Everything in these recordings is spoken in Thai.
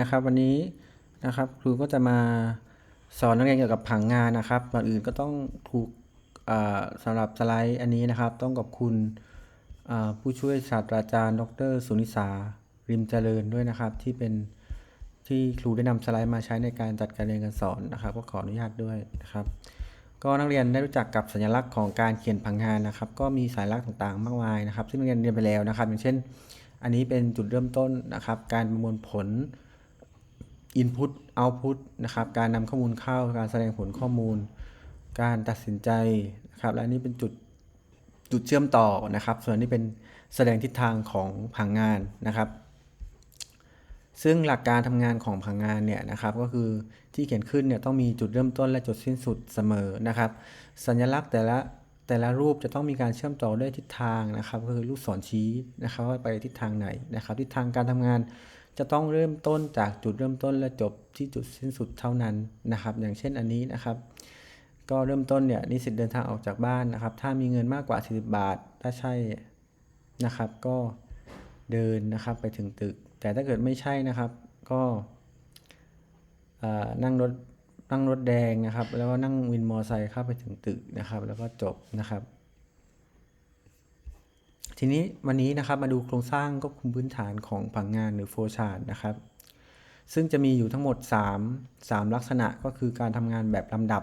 นะครับวันนี้นะครับครูก็จะมาสอนนักเรียนเกี่ยวกับผังงานนะครับก่อนอื่นก็ต้องถูกสำหรับสไลด์อันนี้นะครับ ต้องขอบคุณผู้ช่วยศาสตราจารย์ ดรสุนิสาริมเจริญด้วยนะครับ ที่เป็นที่ครูได้นำสไลด์มาใช้ในการจัดการเรียนการสอนนะครับ ก็ขออนุญาตด้วยนะครับ ก็นักเรียนได้รู้จักกับสัญลักษณ์ของการเขียนผังงานนะครับ ก็มีสัญลักษณ์ต่างๆ มากมายนะครับ ซึ่งนักเรียนเรียนไปแล้วนะครับ อย่างเช่น อันนี้เป็นจุดเริ่มต้นนะครับ การประมวลผล Input Output นะครับ การนำข้อมูลเข้า การแสดงผลข้อมูล การตัดสินใจนะครับ และนนี้เป็นจุดจุดเชื่อมต่อนะครับ ส่วนนี้เป็นแสดงทิศทางของผังงานนะครับ ซึ่งหลักการทำงานของผังงานเนี่ยนะครับ ก็คือที่เขียนขึ้นเนี่ยต้องมีจุดเริ่มต้นและจุดสิ้นสุดเสมอนะครับ สัญลักษณ์แต่ละแต่ละรูปจะต้องมีการเชื่อมต่อด้วยทิศทางนะครับ ก็คือลูกศรชี้นะครับว่าไปทิศทางไหนนะครับ ทิศทางการทำงาน จะต้องเริ่มต้นจากจุดเริ่มต้นและจบที่จุดสิ้นสุดเท่านั้นนะครับ อย่างเช่นอันนี้นะครับ ก็เริ่มต้นเนี่ยนิสิตเดินทางออกจากบ้านนะครับ ถ้ามีเงินมากกว่า 40 บาท ถ้าใช่นะครับ ก็เดินนะครับไปถึงตึก แต่ถ้าเกิดไม่ใช่นะครับ ก็นั่งรถนั่งรถแดงนะครับ แล้วก็นั่งวินมอเตอร์ไซค์เข้าไปถึงตึกนะครับ แล้วก็จบนะครับ ทีนี้วันนี้นะครับมาดูโครงสร้างควบคุมพื้นฐานของผังงานหรือโฟชาร์ดนะครับ ซึ่งจะมีอยู่ทั้งหมด 3 3 ลักษณะก็คือการทำงานแบบลำดับ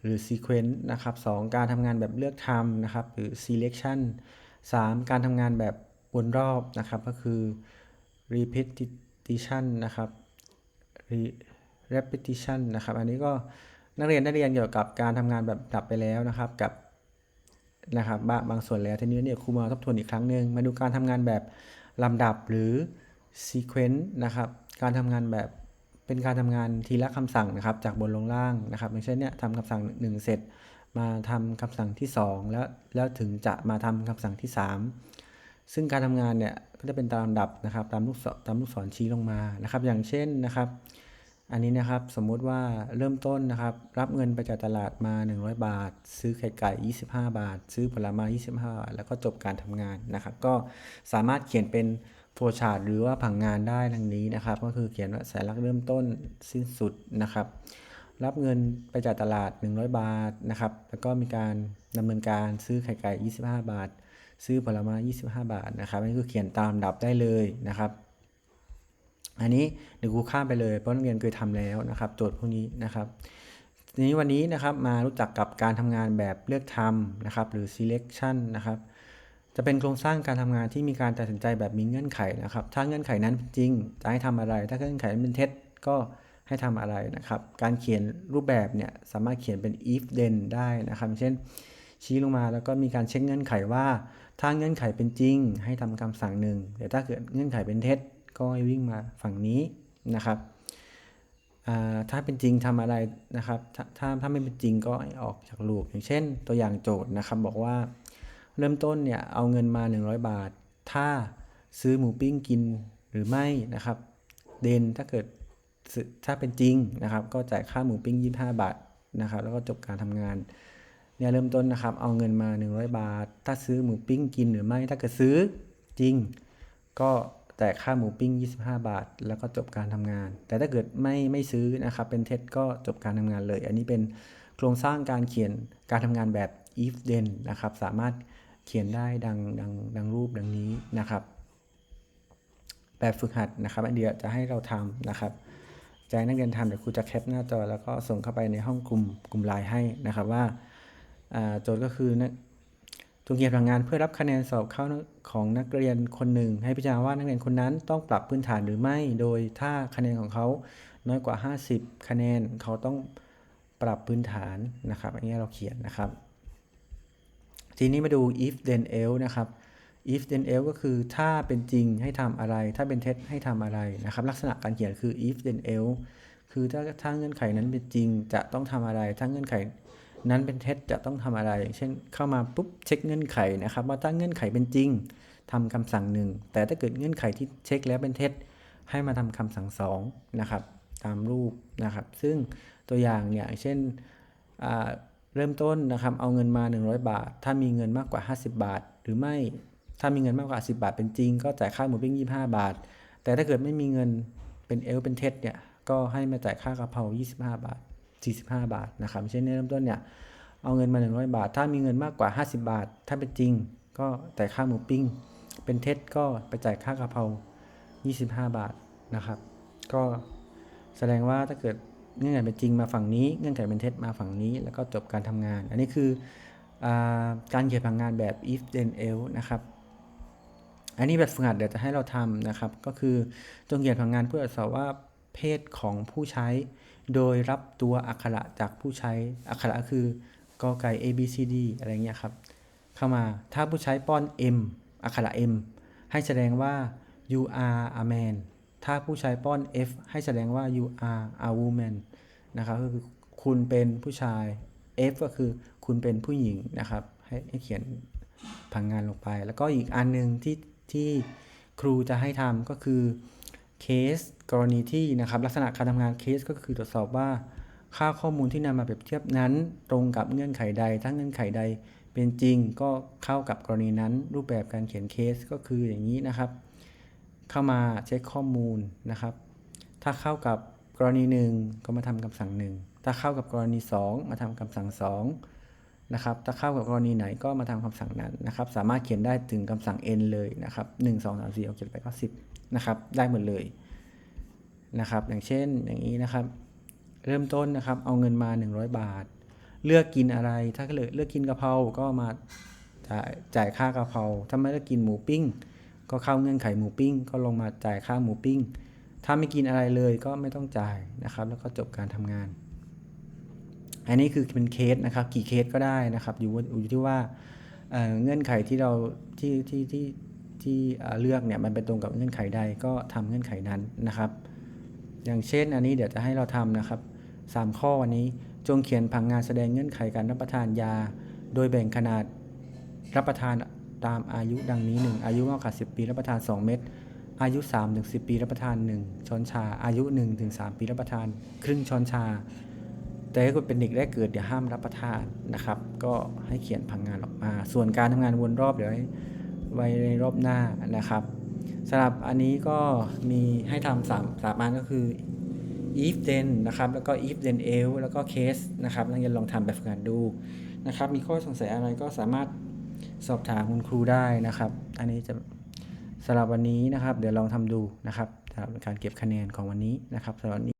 หรือ sequence นะครับ 2 การทำงานแบบเลือกทำนะครับ หรือ selection 3 การทำงานแบบวนรอบนะครับ ก็คือ repetition นะครับ re- repetition นะครับ อันนี้ก็นักเรียนได้เรียนเกี่ยวกับการทำงานแบบดับไปแล้วนะครับ กับ นะครับบางบางส่วนแล้วทีนี้เนี่ยครูมาทบทวนอีกครั้งหนึ่งมาดูการทำงานแบบลำดับหรือ sequence นะครับการทำงานแบบเป็นการทำงานทีละคำสั่งนะครับจากบนลงล่างนะครับอย่างเช่นเนี่ยทำคำสั่ง 1 เสร็จ มาทำคำสั่งที่ 2 แล้วแล้วถึงจะมาทำคำสั่งที่ 3 ซึ่งการทำงานเนี่ยก็จะเป็นตามลำดับนะครับตามลูกศรตามลูกศรชี้ลงมานะครับ อย่างเช่นนะครับ อันนี้นะครับสมมุติว่าเริ่มต้นนะครับ รับเงินไปจากตลาดมา 100 บาท ซื้อไข่ไก่ 25 บาท ซื้อผลไม้25 บาท แล้วก็จบการทำงานนะครับ ก็สามารถเขียนเป็นโฟชาร์ดหรือว่าผังงานได้ดังนี้นะครับ ก็คือเขียนว่าสัญลักเริ่มต้นสิ้นสุดนะครับ รับเงินไปจากตลาด 100 บาทนะครับ แล้วก็มีการดำเนินการซื้อไข่ไก่ 25 บาท ซื้อผลไม้25 บาทนะครับนนี้คือเขียนตามดับได้เลยนะครับ อันนี้เดี๋ยวครูข้ามไปเลยเพราะนักเรียนเคยทำแล้วนะครับ โจทย์พวกนี้นะครับทีนี้วันนี้นะครับมารู้จักกับการทำงานแบบเลือกทำนะครับ หรือ selection นะครับ จะเป็นโครงสร้างการทำงานที่มีการตัดสินใจแบบมีเงื่อนไขนะครับ ถ้าเงื่อนไขนั้นเป็นจริงจะให้ทำอะไร ถ้าเงื่อนไขนั้นเป็นเท็จก็ให้ทำอะไรนะครับ การเขียนรูปแบบเนี่ยสามารถเขียนเป็น if then ได้นะครับ เช่นชี้ลงมาแล้วก็มีการเช็คเงื่อนไขว่า ถ้าเงื่อนไขเป็นจริง ให้ทำคำสั่งหนึ่งแต่ถ้าเกิดเงื่อนไขเป็นเท็จ ก็ให้วิ่งมาฝั่งนี้นะครับถ้าเป็นจริงทำอะไรนะครับถ้าถ้าถ้าไม่เป็นจริงก็ให้ออกจากลูปอย่างเช่น ตัวอย่างโจทย์นะครับ บอกว่าเริ่มต้นเนี่ยเอาเงินมา 100 บาท ถ้าซื้อหมูปิ้งกินหรือไม่นะครับ เดนถ้าเกิดถ้าเป็นจริงนะครับ ก็จ่ายค่าหมูปิ้ง 25 บาทนะครับ แล้วก็จบการทำงานเนี่ยเริ่มต้นนะครับ เอาเงินมา 100 บาท ถ้าซื้อหมูปิ้งกินหรือไม่ ถ้าเกิดซื้อจริง ก็ แต่ค่าหมูปิ้ง 25 บาท แล้วก็จบการทำงาน แต่ถ้าเกิดไม่ไม่ซื้อนะครับเป็นเท็จก็จบการทำงานเลย อันนี้เป็นโครงสร้างการเขียนการทำงานแบบ if then นะครับ สามารถเขียนได้ดังดังดังรูปดังนี้นะครับ แบบฝึกหัดนะครับอันเดียวจะให้เราทำนะครับจะให้นักเรียนทำเดี๋ยวครูจะแคปหน้าจอ แล้วก็ส่งเข้าไปในห้องกลุ่มกลุ่มไลน์ให้นะครับว่าอ่าโจทย์ก็คือนะ จงเขียนพลังงานเพื่อรับคะแนนสอบเข้าของนักเรียนคนหนึ่ง ให้พิจารณาว่านักเรียนคนนั้นต้องปรับพื้นฐานหรือไม่ โดยถ้าคะแนนของเขาน้อยกว่า 50 คะแนนเขาต้องปรับพื้นฐานนะครับ อันนี้เราเขียนนะครับ ทีนี้มาดู if then else นะครับ if then else ก็คือถ้าเป็นจริงให้ทำอะไร ถ้าเป็นเท็จให้ทำอะไรนะครับ ลักษณะการเขียนคือ if then else คือถ้าถ้าเงื่อนไขนั้นเป็นจริงจะต้องทำอะไร ถ้าเงื่อนไข นั้นเป็นเท็จจะต้องทำอะไร เช่นเข้ามาปุ๊บเช็คเงื่อนไขนะครับว่าถ้าเงื่อนไขเป็นจริงทำคำสั่งหนึ่งแต่ถ้าเกิดเงื่อนไขที่เช็คแล้วเป็นเท็จ ให้มาทำคำสั่งสองนะครับตามรูปนะครับ ซึ่งตัวอย่างเนี่ยเช่นเริ่มต้นนะครับ เอาเงินมา 100 บาท ถ้ามีเงินมากกว่า 50 บาท หรือไม่ถ้ามีเงินมากกว่า 10 บาท เป็นจริง ก็จ่ายค่าหมูปิ้ง25 บาท แต่ถ้าเกิดไม่มีเงินเป็นเอลเป็นเท็ดเนี่ยก็ให้มาจ่ายค่ากะเพรา25 บาท 45 บาทนะครับเช่นเริ่มต้นเนี่ยเอาเงินมา 100 บาท ถ้ามีเงินมากกว่า 50 บาท ถ้าเป็นจริง ก็จ่ายค่าหมูปิ้ง เป็นเท็ดก็ไปจ่ายค่ากะเพรา25 บาทนะครับ ก็แสดงว่าถ้าเกิดเงื่อนไขเป็นจริงมาฝั่งนี้ เงื่อนไขเป็นเท็จมาฝั่งนี้ แล้วก็จบการทำงาน อันนี้คืออการเขียนผังงานแบบ if then else นะครับ อันนี้แบบฝึกหัดเดี๋ยวจะให้เราทำนะครับ ก็คือจงเขียนผังงานเพื่อตรวจสอบว่าเพศของผู้ใช้ โดยรับตัวอักขระจากผู้ใช้อักขระคือกอไก่ A B C D อะไรเงี้ยครับ เข้ามาถ้าผู้ใช้ป้อน M อักขระ M ให้แสดงว่า you are a man ถ้าผู้ใช้ป้อน F ให้แสดงว่า you are a woman นะครับก็คือคุณเป็นผู้ชาย F ก็คือคุณเป็นผู้หญิงนะครับ ให้ให้เขียนผังงานลงไป แล้วก็อีกอันหนึ่งที่ที่ครูจะให้ทำก็คือ เคสกรณีที่นะครับลักษณะการทำงานเคสก็คือตรวจสอบว่า ค่าข้อมูลที่นำมาเปรียบเทียบนั้น ตรงกับเงื่อนไขใด ถ้าเงื่อนไขใดเป็นจริงก็เข้ากับกรณีนั้น รูปแบบการเขียนเคสก็คืออย่างนี้นะครับ เข้ามาเช็คข้อมูลนะครับ ถ้าเข้ากับกรณีหนึ่งก็มาทำคำสั่งหนึ่งถ้าเข้ากับกรณี 2 มาทำคำสั่ง 2 นะครับถ้าเข้ากับกรณีไหนก็มาทำคำสั่งนั้นนะครับ สามารถเขียนได้ถึงคำสั่ง n เลยนะครับ1 2 3 4 6 7 8 9 10นะครับ ได้หมดเลยนะครับ อย่างเช่นอย่างนี้นะครับ เริ่มต้นนะครับ เอาเงินมา 100 บาท เลือกกินอะไร ถ้าเลือกเลือกกินกะเพรา ก็มาจ่ายจ่ายค่ากะเพราถ้าไม่เลือกกินหมูปิ้ง ก็เข้าเงื่อนไขหมูปิ้ง ก็ลงมาจ่ายค่าหมูปิ้ง ถ้าไม่กินอะไรเลยก็ไม่ต้องจ่ายนะครับ แล้วก็จบการทำงาน อันนี้คือเป็นเคสนะครับกี่เคสก็ได้นะครับอยู่อยู่ที่ว่าเเงื่อนไขที่เราที่ที่ที่ที่เลือกเนี่ยมันเป็นตรงกับเงื่อนไขใดก็ทำเงื่อนไขนั้นนะครับ อย่างเช่นอันนี้เดี๋ยวจะให้เราทำนะครับ 3 ข้อวันนี้จงเขียนผังงานแสดงเงื่อนไขการรับประทานยา โดยแบ่งขนาดรับประทานตามอายุดังนี้ 1 อายุมากกว่า10 ปีรับประทาน 2 เม็ดอายุ3ถึง10 ปีรับประทาน 1 ช้อนชา อายุ1ถึง3ปีรับประทาน ครึ่งช้อนชา แต่ถ้าคุณเป็นเด็กแรกเกิดเดี๋ยวห้ามรับประทานนะครับ ก็ให้เขียนผังงานออกมา ส่วนการทำงานวนรอบเดี๋ยวให้ไว้ในรอบหน้านะครับสำหรับอันนี้ก็มีให้ทำสามสามอันก็คือ if then นะครับ แล้วก็ if then else แล้วก็ case นะครับนักเรียนลองทำแบบฝึกหัดดูนะครับ มีข้อสงสัยอะไรก็สามารถสอบถามคุณครูได้นะครับ อันนี้จะสำหรับวันนี้นะครับ เดี๋ยวลองทำดูนะครับสำหรับการเก็บคะแนนของวันนี้นะครับสำหรับนี้